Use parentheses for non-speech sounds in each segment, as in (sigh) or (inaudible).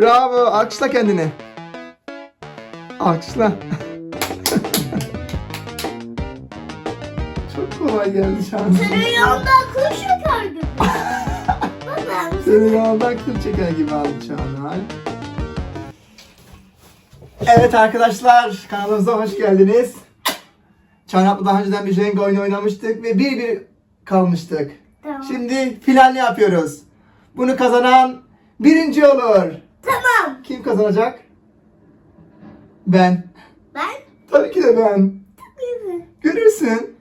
Bravo. Alkışla kendini. Alkışla. Çok kolay geldi şansın. Tereyağında kıl şeker gibi. Babam. Seni yoldan kıl çeker gibi aldı Çağlar. Evet arkadaşlar kanalımıza hoş geldiniz. Çağlar'la daha önceden bir renk oyunu oynamıştık ve bir bir kalmıştık. Tamam. Şimdi final yapıyoruz. Bunu kazanan birinci olur. Tamam. Kim kazanacak? Ben. Ben Tabii ki de ben. tabii. Görürsün.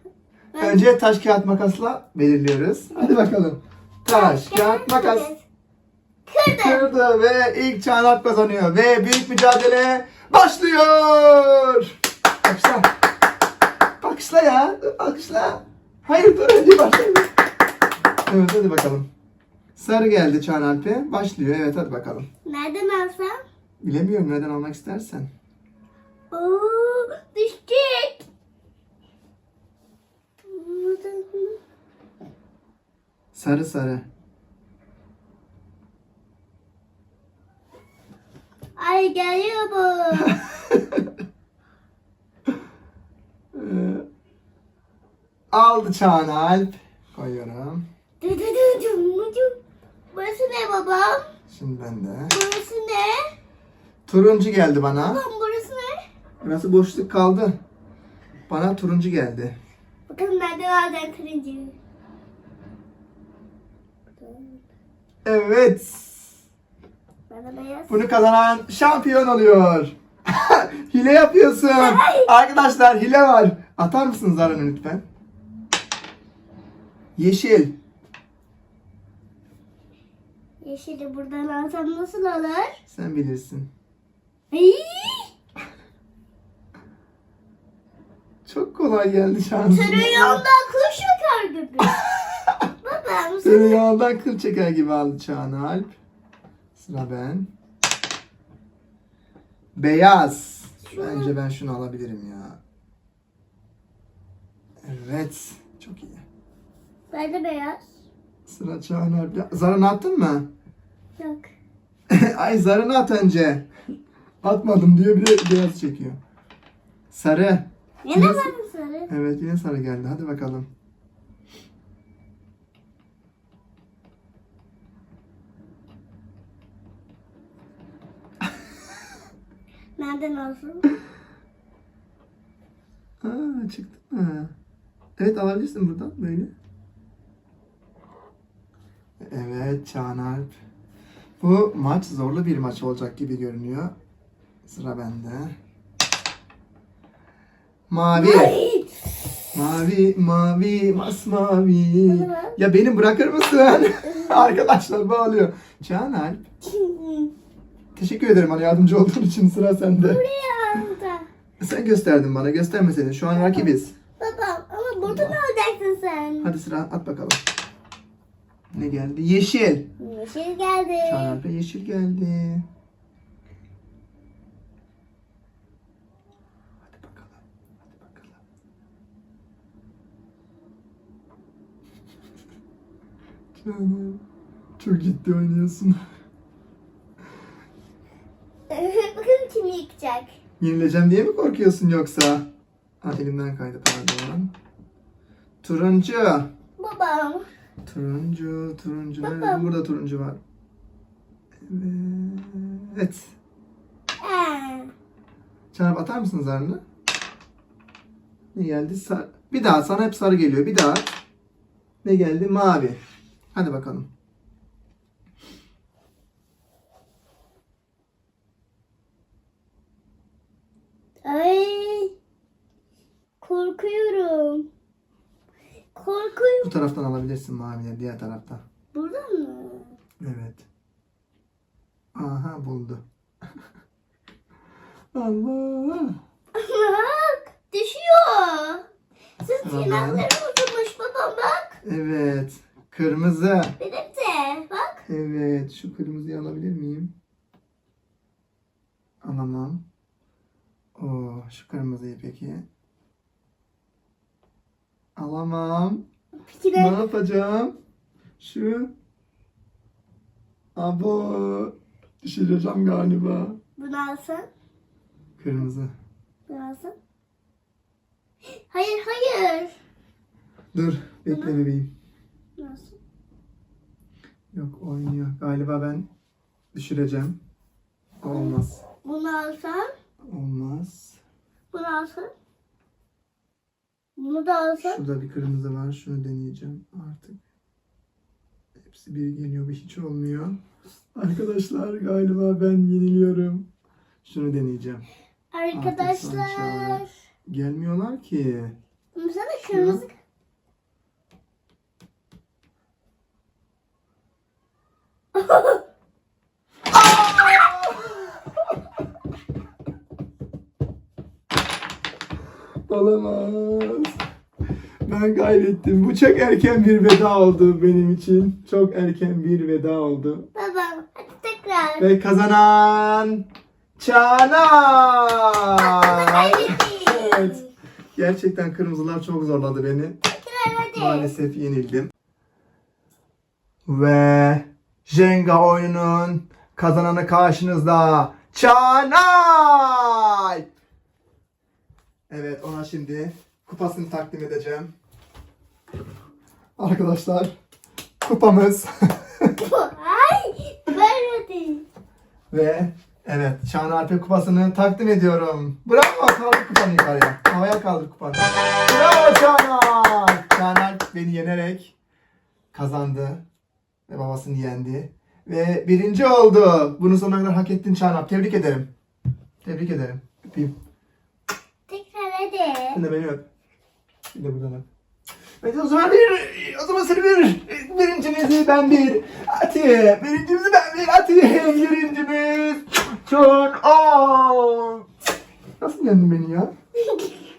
Ben- Önce taş kağıt makasla belirliyoruz. Hadi bakalım. Taş kağıt makas. Kırdım. Kırdı ve ilk Çağlar kazanıyor ve büyük mücadele başlıyor. Alkışla. Alkışla ya. Alkışla. Hayır dur önce başlayalım. Evet hadi bakalım. Sarı geldi Çağan Alp'e. Başlıyor. Evet hadi bakalım. Nereden alsam? Bilemiyorum neden almak istersen. Oo, düşecek. Sarı sarı. Ay geliyor bu. (laughs) Ee, aldı Çağan Alp. Koyuyorum. Du- du- du- du. Burası ne babam? Şimdi ben de. Burası ne? Turuncu geldi bana. Babam burası ne? Burası boşluk kaldı. Bana turuncu geldi. Bakalım nereden alacağım turuncu. Evet. Bana beyaz. Bunu kazanan şampiyon oluyor. (laughs) hile yapıyorsun. Arkadaşlar hile var. Atar mısınız Zara'nı lütfen? Yeşil. Yeşili buradan alsam nasıl olur? Sen bilirsin. Ay! Çok kolay geldi şansın. Tereyağında kıl şeker gibi. (laughs) Babam Seni yağdan kıl çeker gibi aldı Çağan Alp. Sıra ben. Beyaz. Bence ben şunu alabilirim ya. Evet. Çok iyi. Ben de beyaz. Sıra Çağan Alp. Zarını attın mı? Yok. (laughs) Ay zarını at önce. Atmadım diyor bir de beyaz çekiyor. Sarı. Yine bana sarı. Evet yine sarı geldi. Hadi bakalım. (laughs) Nereden alsın? (laughs) Aa çıktı mı? Evet alabilirsin buradan böyle. Evet Çağan Alp. Bu maç zorlu bir maç olacak gibi görünüyor. Sıra bende. Mavi. Mavi, mavi, masmavi. Ya beni bırakır mısın? (laughs) Arkadaşlar bağlıyor. Alp. Teşekkür ederim bana yardımcı olduğun için sıra sende. Buraya aldı. Sen gösterdin bana göstermeseydin. Şu an rakibiz. Babam ama buradan alacaksın sen. Hadi sıra at bakalım. Ne geldi? Yeşil. Yeşil geldi. Alp'e yeşil geldi. Hadi bakalım. Hadi bakalım. Canım. Çok ciddi oynuyorsun. (laughs) Bakın kim yıkacak. Yenileceğim diye mi korkuyorsun yoksa? Ha, elimden kaydı pardon. Turuncu. Babam. Turuncu, turuncu. Baba. Nerede? Burada turuncu var. Evet. Çarp atar mısın zarını? Ne geldi? Sar bir daha sana hep sarı geliyor. Bir daha. Ne geldi? Mavi. Hadi bakalım. Ay. Korkuyorum. Bu Korkuyorum. taraftan alabilirsin mavileri. Diğer tarafta. Buradan mı? Evet. Aha buldu. Allah. Bak. Düşüyor. Sırt Tamam. tırnakları uzunmuş babam bak. Evet. Kırmızı. Benim de. Bak. Evet. Şu kırmızıyı alabilir miyim? Alamam. Oo, şu kırmızıyı peki. Alamam. Peki Ne de. yapacağım? Şu. Abo. Düşüreceğim galiba. Bunu alsın. Kırmızı. Bunu alsın. Hayır hayır. Dur bekle bebeğim. Bunu alsın. Yok oynuyor. Galiba ben düşüreceğim. Olmaz. Bunu alsın. Olmaz. Bunu alsın. Bunu da alsın. Şurada bir kırmızı var. Şunu deneyeceğim artık. Hepsi bir geliyor. Bir hiç olmuyor. Arkadaşlar galiba ben yeniliyorum. Şunu deneyeceğim. Arkadaşlar. Gelmiyorlar ki. Sana kırmızı. Olamaz. Ben kaybettim. Bu çok erken bir veda oldu benim için. Çok erken bir veda oldu. Babam hadi tekrar. Ve kazanan Çağlar. Evet. Gerçekten kırmızılar çok zorladı beni. Tekrar hadi. Maalesef yenildim. Ve Jenga oyununun kazananı karşınızda Çağlar. Şimdi kupasını takdim edeceğim. Arkadaşlar kupamız Ay hadi. ve evet Şahan Alp'e kupasını takdim ediyorum. Bravo kaldır kupanı yukarıya. Havaya kaldır kupanı. Bravo Şahan Alp. Beni yenerek kazandı ve babasını yendi. Ve birinci oldu. Bunu sonuna kadar hak ettin Şahan Alp. Tebrik ederim. Tebrik ederim. Öpeyim. Hadi. Sen de beni öp. Bir de buradan öp. Hadi o zaman bir, o zaman seni bir, birincimizi ben bir atayım. Birincimizi ben bir atayım. Birincimiz John O. Nasıl yendin beni ya?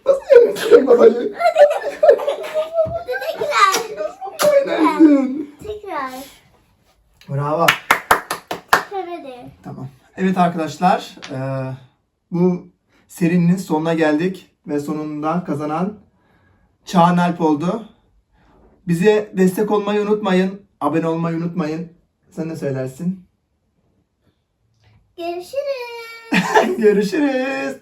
Nasıl yendin sen babayı? Tekrar. Tekrar. Bravo. Tekrar hadi. Tamam. Evet arkadaşlar, eee, bu serinin sonuna geldik ve sonunda kazanan Çağan Alp oldu. Bize destek olmayı unutmayın, abone olmayı unutmayın. Sen ne söylersin? Görüşürüz. (laughs) Görüşürüz.